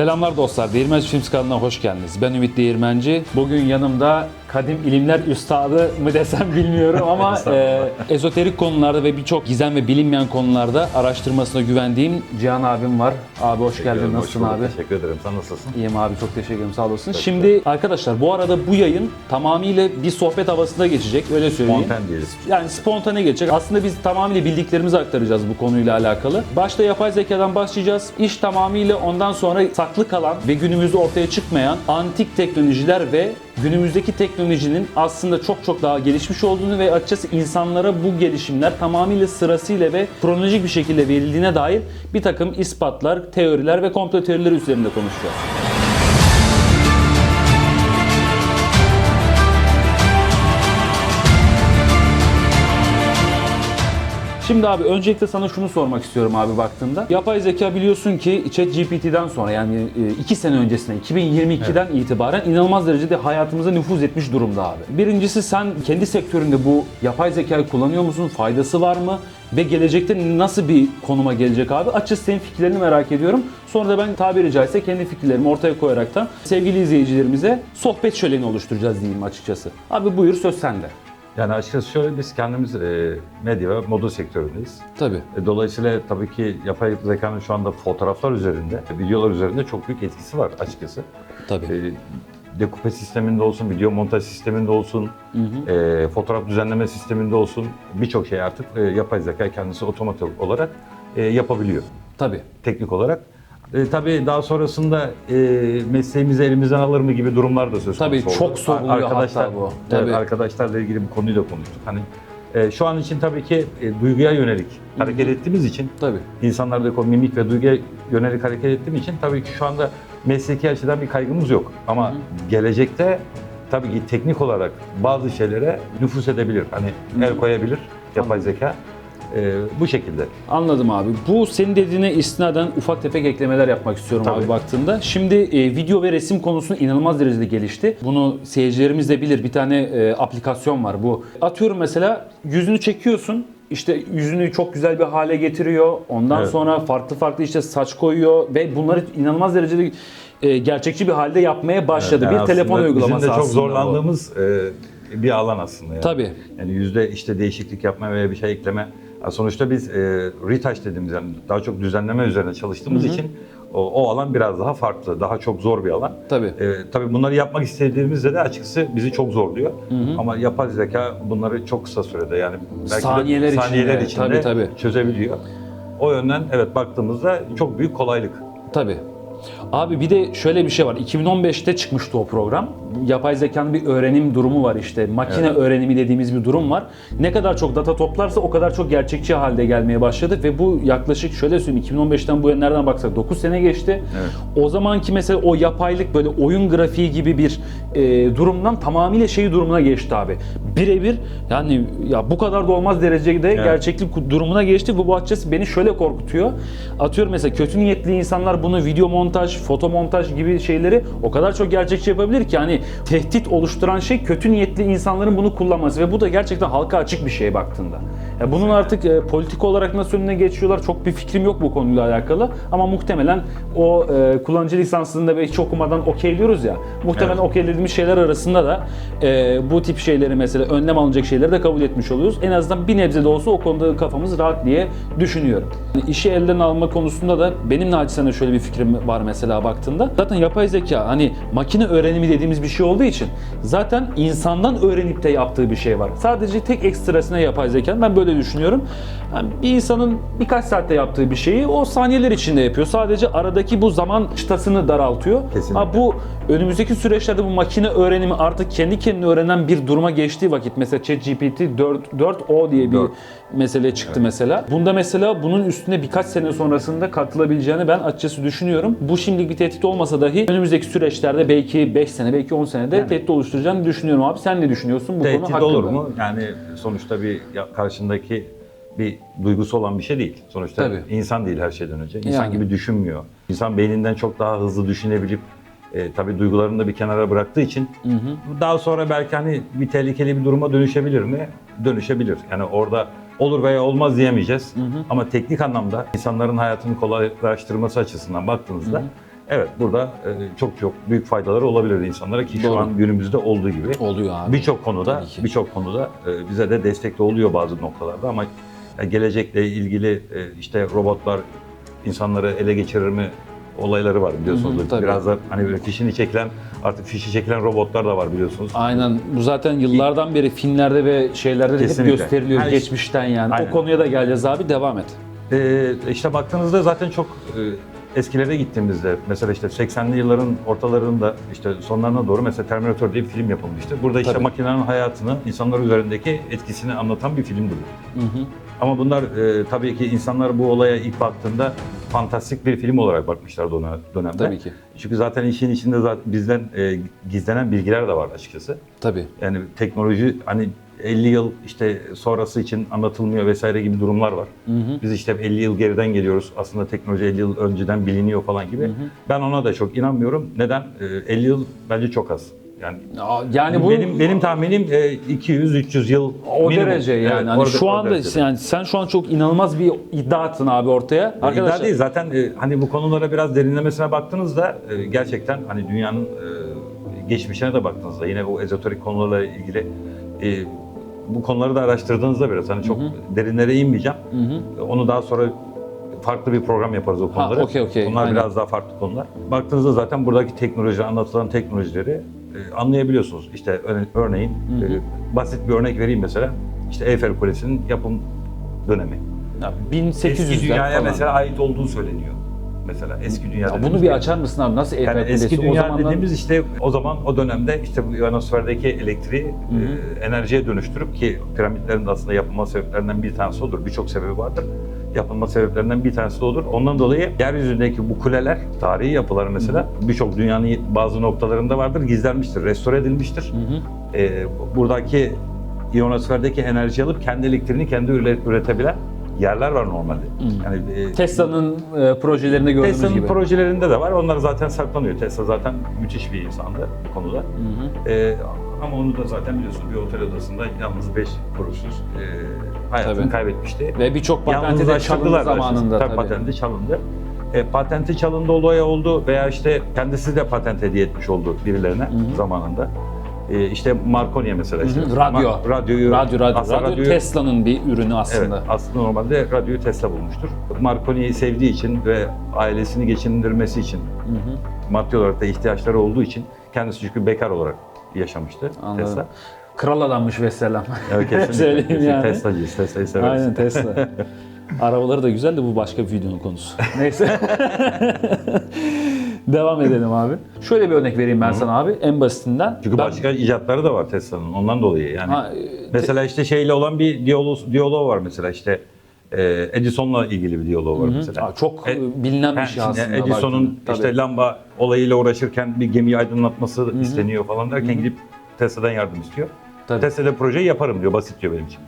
Selamlar dostlar, Değirmenci Films kanalına hoş geldiniz. Ben Ümit Değirmenci. Bugün yanımda kadim ilimler üstadı mı desem bilmiyorum ama e, ezoterik konularda ve birçok gizem ve bilinmeyen konularda araştırmasına güvendiğim Cihan abim var. Abi hoş geldin, Hoş nasılsın bulduk, abi? Teşekkür ederim. Sen nasılsın? İyiyim abi çok teşekkür ederim sağ olasın. Şimdi arkadaşlar bu arada bu yayın tamamıyla bir sohbet havasında geçecek öyle söyleyeyim. Spontan diyelim. Yani spontane geçecek. Aslında biz tamamıyla bildiklerimizi aktaracağız bu konuyla alakalı. Başta yapay zekadan başlayacağız. İş tamamıyla ondan sonra saklı kalan ve günümüzde ortaya çıkmayan antik teknolojiler ve günümüzdeki teknolojinin aslında çok çok daha gelişmiş olduğunu ve açıkçası insanlara bu gelişimler tamamıyla sırasıyla ve kronolojik bir şekilde verildiğine dair bir takım ispatlar, teoriler ve komplo teorileri üzerinde konuşacağız. Şimdi abi öncelikle sana şunu sormak istiyorum abi baktığında. Yapay zeka biliyorsun ki ChatGPT'den sonra yani 2 sene öncesine 2022'den itibaren inanılmaz derecede hayatımıza nüfuz etmiş durumda abi. Birincisi sen kendi sektöründe bu yapay zekayı kullanıyor musun? Faydası var mı? Ve gelecekte nasıl bir konuma gelecek abi? Açıkçası senin fikirlerini merak ediyorum. Sonra da ben tabiri caizse kendi fikirlerimi ortaya koyaraktan sevgili izleyicilerimize sohbet şöleni oluşturacağız diyeyim açıkçası. Abi buyur söz sende. Yani açıkçası şöyle biz kendimiz e, medya ve moda sektöründeyiz. Tabii. E, dolayısıyla tabii ki yapay zekanın şu anda fotoğraflar üzerinde, videolar üzerinde çok büyük etkisi var açıkçası. Tabii. E, dekupe sisteminde olsun, video montaj sisteminde olsun, e, fotoğraf düzenleme sisteminde olsun birçok şey artık e, yapay zeka kendisi otomatik olarak e, yapabiliyor Tabii. teknik olarak. E, tabii daha sonrasında e, mesleğimizi elimizden alır mı gibi durumlar da söz konusu Tabii, oldu. çok soruluyor Arkadaşlar, hatta bu. evet, Tabii. arkadaşlarla ilgili bu konuyu da konuştuk. Hani e, şu an için tabii ki e, duyguya yönelik hareket ettiğimiz için Tabii. insanlardaki o mimik ve duyguya yönelik hareket ettiğim için tabii ki şu anda mesleki açıdan bir kaygımız yok. Ama gelecekte tabii ki teknik olarak bazı şeylere nüfus edebilir. Hani el koyabilir yapay zeka. E, bu şekilde. Anladım abi. Bu senin dediğine istinaden ufak tefek eklemeler yapmak istiyorum Tabii. abi baktığında. Şimdi e, video ve resim konusunda inanılmaz derecede gelişti. Bunu seyircilerimiz de bilir. Bir tane e, aplikasyon var bu. Atıyorum mesela yüzünü çekiyorsun. İşte yüzünü çok güzel bir hale getiriyor. Ondan Evet. sonra farklı farklı işte saç koyuyor ve bunları inanılmaz derecede e, gerçekçi bir halde yapmaya başladı. Yani bir telefon aslında uygulaması Bizim de çok bu. zorlandığımız e, bir alan aslında. Yani. Tabii. Yani yüzde işte değişiklik yapma veya bir şey ekleme. Sonuçta biz e, retouch dediğimiz yani daha çok düzenleme üzerine çalıştığımız için o, o alan biraz daha farklı, daha çok zor bir alan. Tabii. E, tabii bunları yapmak istediğimizde de açıkçası bizi çok zorluyor. Ama yapay zeka bunları çok kısa sürede yani belki de Saniyeler içinde, saniyeler içinde tabii, tabii. çözebiliyor. O yönden evet baktığımızda çok büyük kolaylık. Tabii. Abi bir de şöyle bir şey var. 2015'te çıkmıştı o program. Yapay zekanın bir öğrenim durumu var işte. Makine Evet. öğrenimi dediğimiz bir durum var. Ne kadar çok data toplarsa o kadar çok gerçekçi halde gelmeye başladı ve bu yaklaşık şöyle söyleyeyim 2015'ten bu yana nereden baksak 9 sene geçti. Evet. O zamanki mesela o yapaylık böyle oyun grafiği gibi bir e, durumdan tamamıyla şey durumuna geçti abi. Birebir yani ya bu kadar da olmaz derecede gerçeklik durumuna geçti bu açıkçası beni şöyle korkutuyor. Atıyorum mesela kötü niyetli insanlar bunu video montaj, foto montaj gibi şeyleri o kadar çok gerçekçi yapabilir ki hani tehdit oluşturan şey kötü niyetli insanların bunu kullanması ve bu da gerçekten halka açık bir şeye baktığında. Ya bunun artık e, politik olarak nasıl önüne geçiyorlar çok bir fikrim yok bu konuyla alakalı ama muhtemelen o e, kullanıcı lisansında hiç okumadan okeyliyoruz ya. Muhtemelen Evet. okeylediğimiz şeyler arasında da e, bu tip şeyleri mesela önlem alınacak şeyleri de kabul etmiş oluyoruz. En azından bir nebze de olsa o konuda kafamız rahat diye düşünüyorum. Yani işi elden alma konusunda da benim naçizane şöyle bir fikrim var mesela baktığında. Zaten yapay zeka hani makine öğrenimi dediğimiz bir şey olduğu için zaten insandan öğrenip de yaptığı bir şey var. Sadece tek ekstrasına yapay zeka. Ben böyle düşünüyorum. Yani bir insanın birkaç saatte yaptığı bir şeyi o saniyeler içinde yapıyor. Sadece aradaki bu zaman çıtasını daraltıyor. Kesinlikle. Ha, bu önümüzdeki süreçlerde bu makine öğrenimi artık kendi kendine öğrenen bir duruma geçtiği vakit mesela ChatGPT 4 4o diye bir Dört. mesele çıktı mesela. Bunda mesela bunun üstüne birkaç sene sonrasında katılabileceğini ben açıkçası düşünüyorum. Bu şimdilik bir tehdit olmasa dahi önümüzdeki süreçlerde belki 5 sene belki 10 senede tehdit oluşturacağını düşünüyorum abi. Sen ne düşünüyorsun bu konu Tehdit hakkında? olur mu? Yani sonuçta bir karşındaki bir duygusu olan bir şey değil. Sonuçta Tabii. insan değil her şeyden önce. İnsan Yani. gibi düşünmüyor. İnsan beyninden çok daha hızlı düşünebilip e, tabii duygularını da bir kenara bıraktığı için daha sonra belki hani bir tehlikeli bir duruma dönüşebilir mi? Dönüşebilir. Yani orada olur veya olmaz diyemeyeceğiz. Ama teknik anlamda insanların hayatını kolaylaştırması açısından baktığınızda Evet burada e, çok çok büyük faydaları olabilir insanlara ki şu Doğru. an günümüzde olduğu gibi. Oluyor abi. Birçok konuda birçok konuda e, bize de destekli oluyor bazı noktalarda ama e, gelecekle ilgili işte robotlar insanları ele geçirir mi olayları var biliyorsunuz. Hı hı, tabii. Biraz da hani böyle fişini çekilen artık fişi çekilen robotlar da var biliyorsunuz. Aynen. Bu zaten yıllardan beri filmlerde ve şeylerde de hep Kesinlikle. gösteriliyor Yani- geçmişten yani. Aynen. O konuya da geleceğiz abi. Devam et. Ee, işte baktığınızda zaten çok e, eskilere gittiğimizde mesela işte 80'li yılların ortalarında işte sonlarına doğru mesela Terminator diye bir film yapılmıştı. Burada işte Tabii. makinenin hayatını, insanlar üzerindeki etkisini anlatan bir filmdi bu. Hı hı. Ama bunlar e, tabii ki insanlar bu olaya ilk baktığında fantastik bir film olarak bakmışlardı ona dönemde. Tabii ki. Çünkü zaten işin içinde zaten bizden e, gizlenen bilgiler de var açıkçası. Tabii. Yani teknoloji hani 50 yıl işte sonrası için anlatılmıyor vesaire gibi durumlar var. Hı hı. Biz işte 50 yıl geriden geliyoruz. Aslında teknoloji 50 yıl önceden biliniyor falan gibi. Ben ona da çok inanmıyorum. Neden? Ee, 50 yıl bence çok az. Yani Yani bu benim benim tahminim e, 200-300 yıl o minimum. derece yani. Evet, hani orada- şu anda derecede. yani sen şu an çok inanılmaz bir iddia attın abi ortaya. İddia Arkadaşlar değil zaten e, hani bu konulara biraz derinlemesine baktığınızda e, gerçekten hani dünyanın geçmişine de baktığınızda yine bu ezoterik konularla ilgili bu konuları da araştırdığınızda biraz hani çok derinlere inmeyeceğim. Hı hı. Onu daha sonra farklı bir program yaparız o konuları. okey, okey. Bunlar Aynen. biraz daha farklı konular. Baktığınızda zaten buradaki teknoloji, anlatılan teknolojileri e, anlayabiliyorsunuz. İşte örneğin e, basit bir örnek vereyim mesela. İşte Eyfel Kulesi'nin yapım dönemi. Ya Eski 1800'ler dünyaya falan. mesela ait olduğu söyleniyor. Mesela eski dünya Ya bunu bir açar mısın abi? Nasıl Eyfel Yani Kulesi? eski O dünya zamanlar- dediğimiz işte o zaman o dönemde işte bu ionosferdeki elektriği e, enerjiye dönüştürüp ki piramitlerin de aslında yapılma sebeplerinden bir tanesi odur. Birçok sebebi vardır. Yapılma sebeplerinden bir tanesi de odur. Ondan dolayı yeryüzündeki bu kuleler, tarihi yapılar mesela birçok dünyanın bazı noktalarında vardır. Gizlenmiştir, restore edilmiştir. Hı hı. E, buradaki ionosferdeki enerji alıp kendi elektriğini kendi üre- üretebilen yerler var normalde. Yani e, Tesla'nın e, projelerinde gördüğümüz Tesla'nın gibi. projelerinde de var. Onlar zaten saklanıyor. Tesla zaten müthiş bir insandı bu konuda. Hı hı. Ama onu da zaten biliyorsun bir otel odasında yalnız 5 kuruşsuz e, hayatını Tabii. kaybetmişti. Ve birçok patenti de çalındı zamanında tabii. tabii. Patenti çalındı. E, patenti çalındı olaya oldu veya işte kendisi de patent hediye etmiş oldu birilerine zamanında. E, işte Marconi'ye mesela işte. Hı hı, Radyo. Ma- radyoyu, Radyo, radyo. aslında Radyo radyoyu- Tesla'nın bir ürünü aslında. Evet, aslında normalde radyoyu Tesla bulmuştur. Marconi'yi sevdiği için ve ailesini geçindirmesi için, Hı hı. maddi olarak da ihtiyaçları olduğu için kendisi çünkü bekar olarak yaşamıştı Anladım. Tesla. Kral adammış Vesselam. Evet, kesinlikle. Söyleyeyim kesinlikle. yani. Tesla'cıyız, Tesla'yı severiz. Aynen Tesla. Arabaları da güzel de bu başka bir videonun konusu. Neyse. Devam edelim abi. Şöyle bir örnek vereyim ben sana abi en basitinden. Çünkü Ben- başka icatları da var Tesla'nın ondan dolayı yani. Ha, e, mesela işte şeyle olan bir diyalog, diyalog var mesela işte e, Edison'la ilgili bir diyalog var mesela. Aa, çok E, bilinen bir şey aslında. Edison'un işte Tabii. lamba olayıyla uğraşırken bir gemiyi aydınlatması isteniyor falan derken gidip Tesla'dan yardım istiyor. Tabii. Tesla'da projeyi yaparım diyor, basit diyor benim için.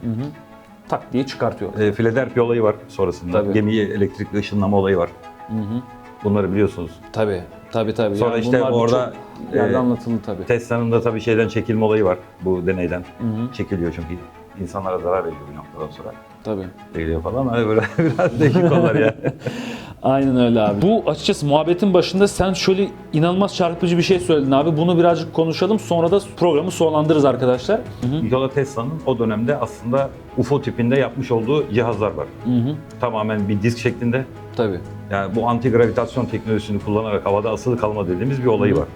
tak diye çıkartıyor. E, Philadelphia olayı var sonrasında. Tabii. Gemiyi elektrikli ışınlama olayı var. Hı hı. Bunları biliyorsunuz. Tabii. Tabii tabii. Sonra işte bunlar orada, yerde e, anlatıldı tabii. Tesla'nın da tabii şeyden çekilme olayı var bu deneyden. Hı hı. Çekiliyor çünkü insanlara zarar veriyor bir noktadan sonra. Tabii. Geliyor falan. Hani böyle biraz değişik konular ya. Aynen öyle abi. Bu açıkçası muhabbetin başında sen şöyle inanılmaz çarpıcı bir şey söyledin abi. Bunu birazcık konuşalım sonra da programı sonlandırırız arkadaşlar. Nikola Tesla'nın o dönemde aslında UFO tipinde yapmış olduğu cihazlar var. Hı hı. Tamamen bir disk şeklinde. Tabii. Yani bu anti gravitasyon teknolojisini kullanarak havada asılı kalma dediğimiz bir olayı var.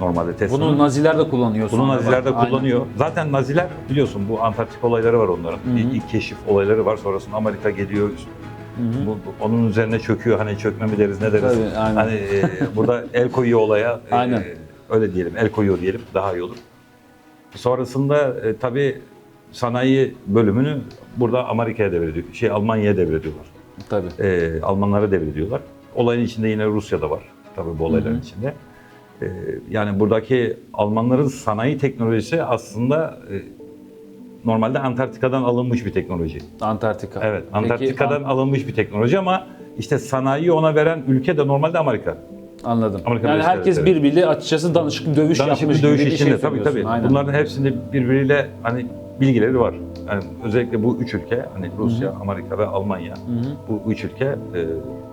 Normalde Tesla'nın. Bunu Naziler de kullanıyor Bunu sonra. Naziler de Aynen. kullanıyor. Zaten Naziler biliyorsun bu Antarktik olayları var onların. İlk, ilk keşif olayları var. Sonrasında Amerika geliyor. Bu, bu- onun üzerine çöküyor. Hani çökme mi deriz ne deriz. Tabii, aynen. Hani e, burada el koyuyor olaya. E, Aynen. öyle diyelim. El koyuyor diyelim. Daha iyi olur. Sonrasında e, tabii sanayi bölümünü burada Amerika'ya devrediyor. Şey Almanya'ya devrediyorlar. Tabii. E, Almanlara devrediyorlar. Olayın içinde yine Rusya da var. Tabii bu olayların içinde. E, yani buradaki Almanların sanayi teknolojisi aslında e, normalde Antarktika'dan alınmış bir teknoloji. Antarktika. Evet, Peki, Antarktika'dan an- alınmış bir teknoloji ama işte sanayiyi ona veren ülke de normalde Amerika. anladım. Amerika yani herkes Devletleri. birbiriyle açıkçası danışık dövüş Danışıklı yapmış dövüş gibi bir içinde şey tabii tabii. Aynen. Bunların hepsinde birbiriyle hani bilgileri var. Yani özellikle bu üç ülke hani Rusya, Amerika ve Almanya bu üç ülke e,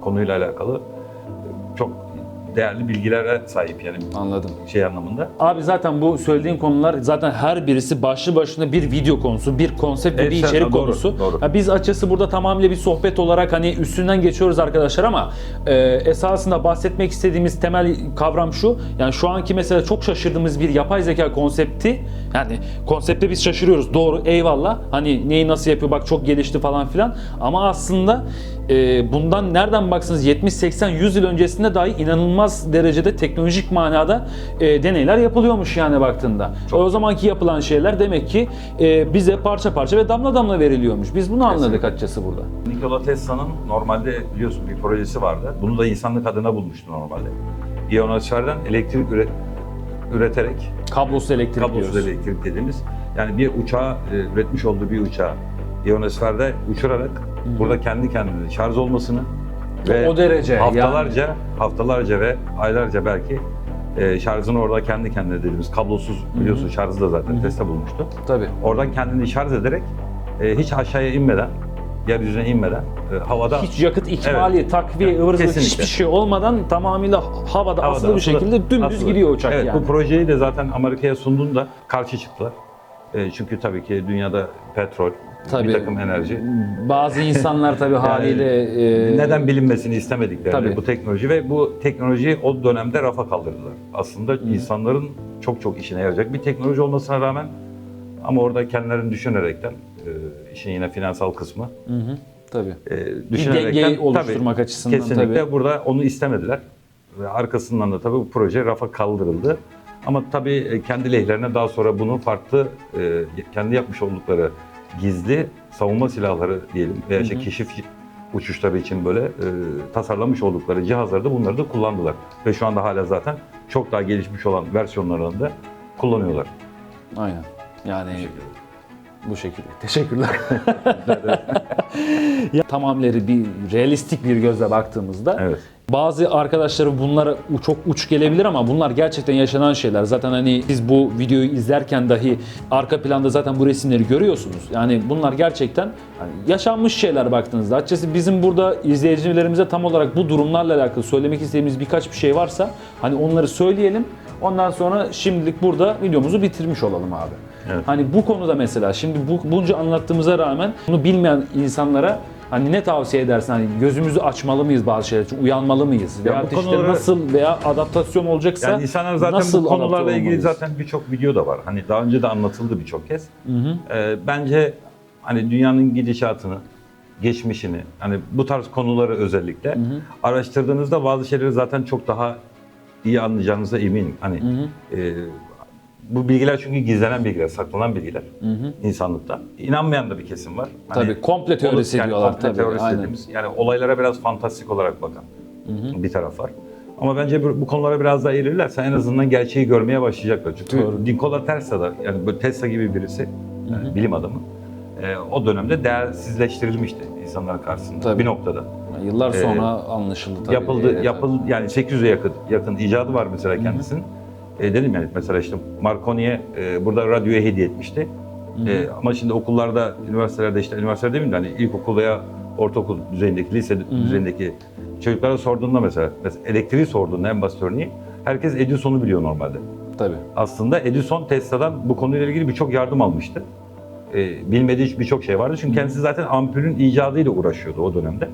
konuyla alakalı e, çok değerli bilgilere sahip yani Anladım. şey anlamında. Abi zaten bu söylediğin konular zaten her birisi başlı başına bir video konusu, bir konsept bir Evet, içerik doğru, konusu. doğru. Ya biz açıkçası burada tamamıyla bir sohbet olarak hani üstünden geçiyoruz arkadaşlar ama e, esasında bahsetmek istediğimiz temel kavram şu. Yani şu anki mesela çok şaşırdığımız bir yapay zeka konsepti yani konsepte biz şaşırıyoruz doğru eyvallah. Hani neyi nasıl yapıyor bak çok gelişti falan filan ama aslında e, bundan nereden baksanız 70 80 100 yıl öncesinde dahi inanılmaz derecede teknolojik manada e, deneyler yapılıyormuş yani baktığında. O zamanki yapılan şeyler demek ki e, bize parça parça ve damla damla veriliyormuş. Biz bunu anladık Kesinlikle. açıkçası burada. Nikola Tesla'nın normalde biliyorsun bir projesi vardı. Bunu da insanlık adına bulmuştu normalde. İyonosferden elektrik üre- üreterek, Kablosuz elektrik kablosuz diyoruz. elektrik dediğimiz, yani bir uçağı e, üretmiş olduğu bir uçağı iyonosferde uçurarak burada kendi kendine şarj olmasını ve O derece haftalarca, haftalarca ve aylarca belki e, şarjını orada kendi kendine dediğimiz kablosuz biliyorsun şarjı da zaten Tesla bulmuştu. Tabii. Oradan kendini şarj ederek e, hiç aşağıya inmeden, yeryüzüne inmeden e, havada Hiç yakıt ikmali, takviye, Evet, ıvır zıvır kesinlikle. hiçbir şey olmadan tamamıyla havada, asılı bir asılı- şekilde dümdüz asılı. gidiyor uçak evet, yani. Bu projeyi de zaten Amerika'ya sunduğunda karşı çıktılar. E, çünkü tabii ki dünyada petrol, Tabii. bir takım enerji. Bazı insanlar tabii haliyle e, Neden bilinmesini istemedikleri Tabii. bu teknoloji ve bu teknolojiyi o dönemde rafa kaldırdılar. Aslında insanların çok çok işine yarayacak bir teknoloji olmasına rağmen ama orada kendilerini düşünerekten e, işin yine finansal kısmı Hı hı, tabii. e, düşünerekten dengeyi oluşturmak açısından kesinlikle tabii. burada onu istemediler ve arkasından da tabii bu proje rafa kaldırıldı. Ama tabii e, kendi lehlerine daha sonra bunu farklı e, kendi yapmış oldukları gizli savunma silahları diyelim veya işte keşif uçuşları için böyle e, tasarlamış oldukları cihazları da bunları da kullandılar. Ve şu anda hala zaten çok daha gelişmiş olan versiyonlarını da kullanıyorlar. Aynen. Yani bu şekilde. Teşekkürler. ya, tamamları bir realistik bir gözle baktığımızda Evet. Bazı arkadaşları bunlara çok uç gelebilir ama bunlar gerçekten yaşanan şeyler. Zaten hani siz bu videoyu izlerken dahi arka planda zaten bu resimleri görüyorsunuz. Yani bunlar gerçekten hani yaşanmış şeyler baktığınızda. Açıkçası bizim burada izleyicilerimize tam olarak bu durumlarla alakalı söylemek istediğimiz birkaç bir şey varsa hani onları söyleyelim. Ondan sonra şimdilik burada videomuzu bitirmiş olalım abi. Evet. Hani bu konuda mesela şimdi bu, bunca anlattığımıza rağmen bunu bilmeyen insanlara hani ne tavsiye edersin? Hani gözümüzü açmalı mıyız bazı şeyler için? Uyanmalı mıyız? Ya Veya bu işte konulara- nasıl veya adaptasyon olacaksa Yani insanlar zaten nasıl bu konularla adapte ilgili olmalıyız? zaten birçok video da var. Hani daha önce de anlatıldı birçok kez. Ee, bence hani dünyanın gidişatını, geçmişini, hani bu tarz konuları özellikle araştırdığınızda bazı şeyleri zaten çok daha iyi anlayacağınıza eminim. Hani e, bu bilgiler çünkü gizlenen bilgiler, saklanan bilgiler insanlıkta. İnanmayan da bir kesim var. Hani Tabii, komple teorisi yani diyorlar komple tabii, teorisi aynen. dediğimiz, yani olaylara biraz fantastik olarak bakan bir taraf var. Ama bence bu, bu konulara biraz daha eğilirlerse en azından gerçeği görmeye başlayacaklar. Çünkü Doğru. Nikola Tesla da yani böyle Tesla gibi birisi, yani bilim adamı, e, o dönemde değersizleştirilmişti insanların karşısında Tabii. bir noktada. Yıllar sonra anlaşıldı tabii. Ee, Yapıldı, Evet, yapıldı yani 800'e yakın yakın icadı var mesela kendisinin. E, dedim yani mesela işte Marconi'ye e, burada radyoya hediye etmişti. E, ama şimdi okullarda, üniversitelerde işte üniversite demeyeyim de hani ilkokul veya ortaokul düzeyindeki, lise düzeyindeki çocuklara sorduğunda mesela, mesela elektriği sorduğunda en basit örneği herkes Edison'u biliyor normalde. Tabii. Aslında Edison Tesla'dan bu konuyla ilgili birçok yardım almıştı. E, bilmediği birçok şey vardı. Çünkü kendisi zaten ampulün icadıyla uğraşıyordu o dönemde.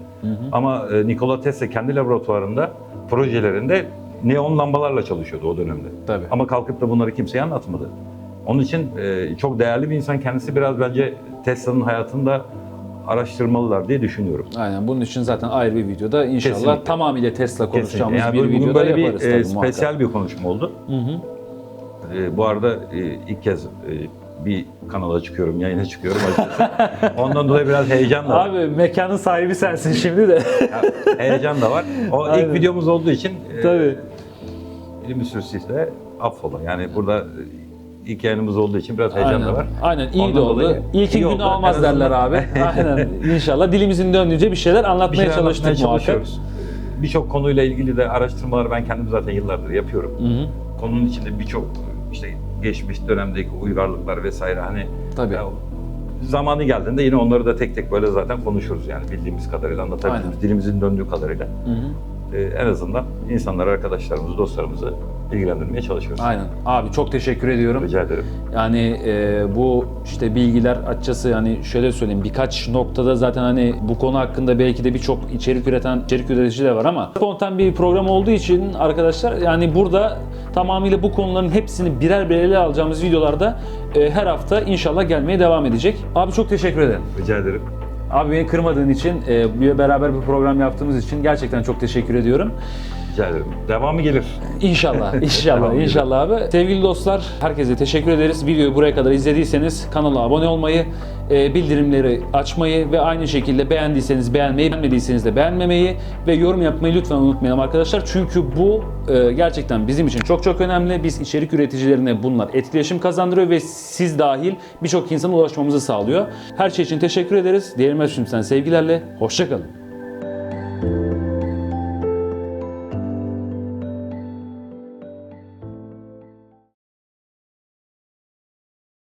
Ama e, Nikola Tesla kendi laboratuvarında, projelerinde neon lambalarla çalışıyordu o dönemde. Tabii. Ama kalkıp da bunları kimseye anlatmadı. Onun için e, çok değerli bir insan kendisi biraz bence Tesla'nın hayatında araştırmalılar diye düşünüyorum. Aynen bunun için zaten ayrı bir videoda inşallah Kesinlikle. tamamıyla Tesla konuşacağımız Yani bir videoda böyle bir yaparız e, tabii spesiyel bir konuşma oldu. E, bu arada e, ilk kez e, bir kanala çıkıyorum, yayına çıkıyorum açıkçası. Ondan dolayı biraz heyecan da var. Abi mekanın sahibi sensin şimdi de. Ya, heyecan da var. O Aynen. ilk videomuz olduğu için e, Tabii. Sürüsü de affola. Yani burada ilk yayınımız olduğu için biraz heyecan Aynen. da var. Aynen iyi Ondan de oldu. dolayı iyi günü oldu. almaz En derler azından- abi. Aynen. İnşallah dilimizin döndüğünce bir şeyler anlatmaya Bir şeyler çalıştık anlatmaya muhakkak. çalışıyoruz. Birçok konuyla ilgili de araştırmaları ben kendim zaten yıllardır yapıyorum. Konunun içinde birçok işte geçmiş dönemdeki uygarlıklar vesaire hani Tabii. ya, zamanı geldiğinde yine onları da tek tek böyle zaten konuşuruz yani bildiğimiz kadarıyla anlatabiliriz Aynen. dilimizin döndüğü kadarıyla. E, en azından insanları, arkadaşlarımızı, dostlarımızı bilgilendirmeye çalışıyoruz. Aynen. Abi çok teşekkür ediyorum. Rica ederim. Yani e, bu işte bilgiler açıkçası hani şöyle söyleyeyim birkaç noktada zaten hani bu konu hakkında belki de birçok içerik üreten içerik üretici de var ama spontan bir program olduğu için arkadaşlar yani burada tamamıyla bu konuların hepsini birer birer ele alacağımız videolarda e, her hafta inşallah gelmeye devam edecek. Abi çok teşekkür ederim. Rica ederim. Abi beni kırmadığın için, e, beraber bir program yaptığımız için gerçekten çok teşekkür ediyorum. Rica ederim. Devamı gelir. İnşallah, inşallah, Tamam, inşallah abi. Sevgili dostlar, herkese teşekkür ederiz. Videoyu buraya kadar izlediyseniz kanala abone olmayı, e, bildirimleri açmayı ve aynı şekilde beğendiyseniz beğenmeyi, beğenmediyseniz de beğenmemeyi ve yorum yapmayı lütfen unutmayalım arkadaşlar. Çünkü bu e, gerçekten bizim için çok çok önemli. Biz içerik üreticilerine bunlar etkileşim kazandırıyor ve siz dahil birçok insana ulaşmamızı sağlıyor. Her şey için teşekkür ederiz. Diyelim sen sevgilerle, hoşçakalın.